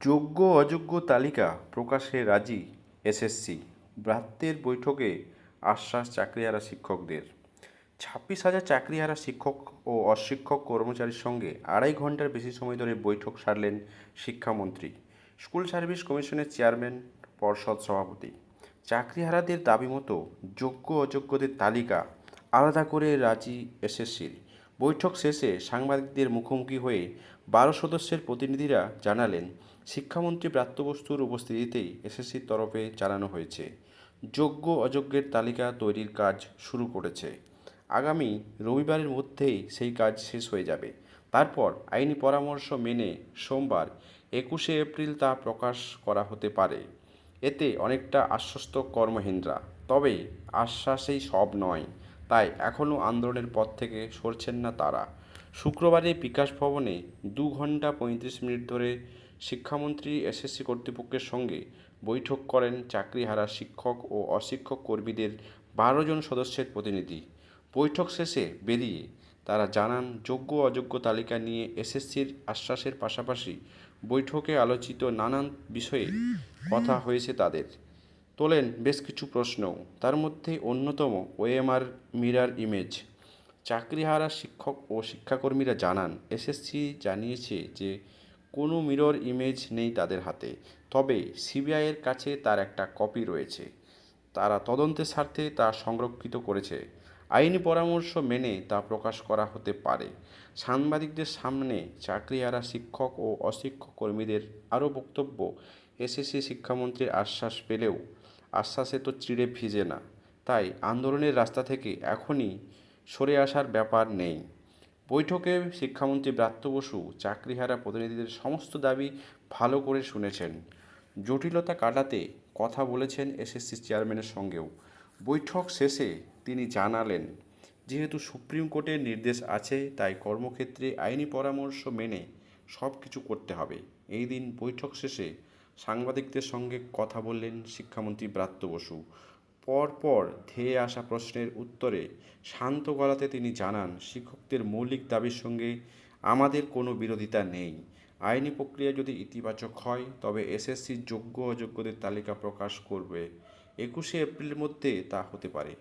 যোগ্য অযোগ্য তালিকা প্রকাশে রাজি এসএসসি। ব্রাত্যের বৈঠকে আশ্বাস চাকরিহারা শিক্ষকদের। ছাব্বিশ হাজার চাকরিহারা শিক্ষক ও অশিক্ষক কর্মচারীর সঙ্গে আড়াই ঘণ্টার বেশি সময় ধরে বৈঠক সারলেন শিক্ষামন্ত্রী। স্কুল সার্ভিস কমিশনের চেয়ারম্যান, পর্ষদ সভাপতি। চাকরিহারাদের দাবি মতো যোগ্য অযোগ্যদের তালিকা আলাদা করে রাজি এসএসসির। বৈঠক শেষে সাংবাদিকদের মুখোমুখি হয়ে বারো সদস্যের প্রতিনিধিরা জানালেন, শিক্ষামন্ত্রী ব্রাত্য বস্তুর উপস্থিতিতেই এসএসসির তরফে চালানো হয়েছে। যোগ্য অযোগ্যের তালিকা তৈরির কাজ শুরু করেছে। আগামী রবিবারের মধ্যেই সেই কাজ শেষ হয়ে যাবে। তারপর আইনি পরামর্শ মেনে সোমবার একুশে এপ্রিল তা প্রকাশ করা হতে পারে। এতে অনেকটা আশ্বস্ত কর্মহীনরা। তবে আশ্বাসেই সব নয় তাই এখনও আন্দোলনের পথ থেকে সরছেন না তারা। শুক্রবারে বিকাশ ভবনে দু ঘণ্টা পঁয়ত্রিশ মিনিট ধরে শিক্ষামন্ত্রী এসএসসি কর্তৃপক্ষের সঙ্গে বৈঠক করেন চাকরিহারা শিক্ষক ও অশিক্ষক কর্মীদের বারো জন সদস্যের প্রতিনিধি। বৈঠক শেষে বেরিয়ে তারা জানান, যোগ্য অযোগ্য তালিকা নিয়ে এসএসসির আশ্বাসের পাশাপাশি বৈঠকে আলোচিত নানান বিষয়ে কথা হয়েছে তাদের। তোলেন বেশ কিছু প্রশ্ন তার মধ্যে অন্যতম ওএমআর মিরার ইমেজ। চাকরিহারা শিক্ষক ও শিক্ষাকর্মীরা জানান, এসএসসি জানিয়েছে যে কোনো মিরর ইমেজ নেই তাদের হাতে, তবে সিবিআইয়ের কাছে তার একটা কপি রয়েছে। তারা তদন্তের স্বার্থে তা সংরক্ষিত করেছে। আইনি পরামর্শ মেনে তা প্রকাশ করা হতে পারে। সাংবাদিকদের সামনে চাকরিহারা শিক্ষক ও অশিক্ষক কর্মীদের আরও বক্তব্য, এসএসসি শিক্ষামন্ত্রীর আশ্বাস পেলেও আশ্বাসে তো চিড়ে ভিজে না। তাই আন্দোলনের রাস্তা থেকে এখনই সরে আসার ব্যাপার নেই। বৈঠকে শিক্ষামন্ত্রী ব্রাত্য বসু চাকরিহারা প্রতিনিধিদের সমস্ত দাবি ভালো করে শুনেছেন। জটিলতা কাটাতে কথা বলেছেন এসএসসি চেয়ারম্যানের সঙ্গেও। বৈঠক শেষে তিনি জানালেন, যেহেতু সুপ্রিম কোর্টের নির্দেশ আছে, তাই কর্মক্ষেত্রে আইনি পরামর্শ মেনে সব কিছু করতে হবে। এই দিন বৈঠক শেষে সাংবাদিকদের সঙ্গে কথা বললেন শিক্ষামন্ত্রী ব্রাত্য বসু। পরপর ধেয়ে আসা প্রশ্নের উত্তরে শান্ত গলাতে তিনি জানান, শিক্ষকদের মৌলিক দাবির সঙ্গে আমাদের কোনো বিরোধিতা নেই। আইনি প্রক্রিয়া যদি ইতিবাচক হয়, তবে এসএসসি যোগ্য অযোগ্যদের তালিকা প্রকাশ করবে। একুশে এপ্রিলের মধ্যে তা হতে পারে।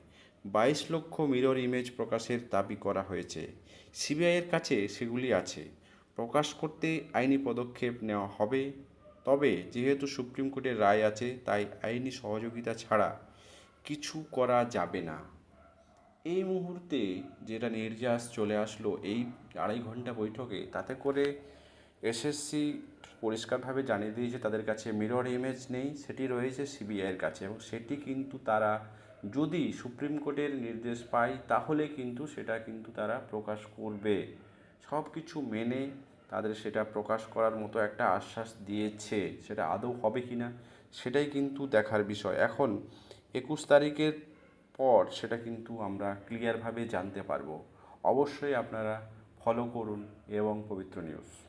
বাইশ লক্ষ মিরর ইমেজ প্রকাশের দাবি করা হয়েছে। সিবিআইয়ের কাছে সেগুলি আছে। প্রকাশ করতে আইনি পদক্ষেপ নেওয়া হবে। তবে যেহেতু সুপ্রিম কোর্টের রায় আছে, তাই আইনি সহযোগিতা ছাড়া কিছু করা যাবে না। এই মুহূর্তে যেটা নির্যাস চলে আসলো এই আড়াই ঘণ্টা বৈঠকে, তাতে করে এসএসসি পরিষ্কারভাবে জানিয়ে দিয়েছে, তাদের কাছে মিরর ইমেজ নেই, সেটি রয়েছে সিবিআইয়ের কাছে এবং সেটি কিন্তু তারা যদি সুপ্রিম কোর্টের নির্দেশ পায়, তাহলে কিন্তু সেটা কিন্তু তারা প্রকাশ করবে। সব কিছু মেনে তাদের সেটা প্রকাশ করার মতো একটা আশ্বাস দিয়েছে। সেটা আদৌ হবে কি না, সেটাই কিন্তু দেখার বিষয়। এখন একুশ তারিখের পর সেটা কিন্তু আমরা ক্লিয়ারভাবে জানতে পারব। অবশ্যই আপনারা ফলো করুন এবং পবিত্র নিউজ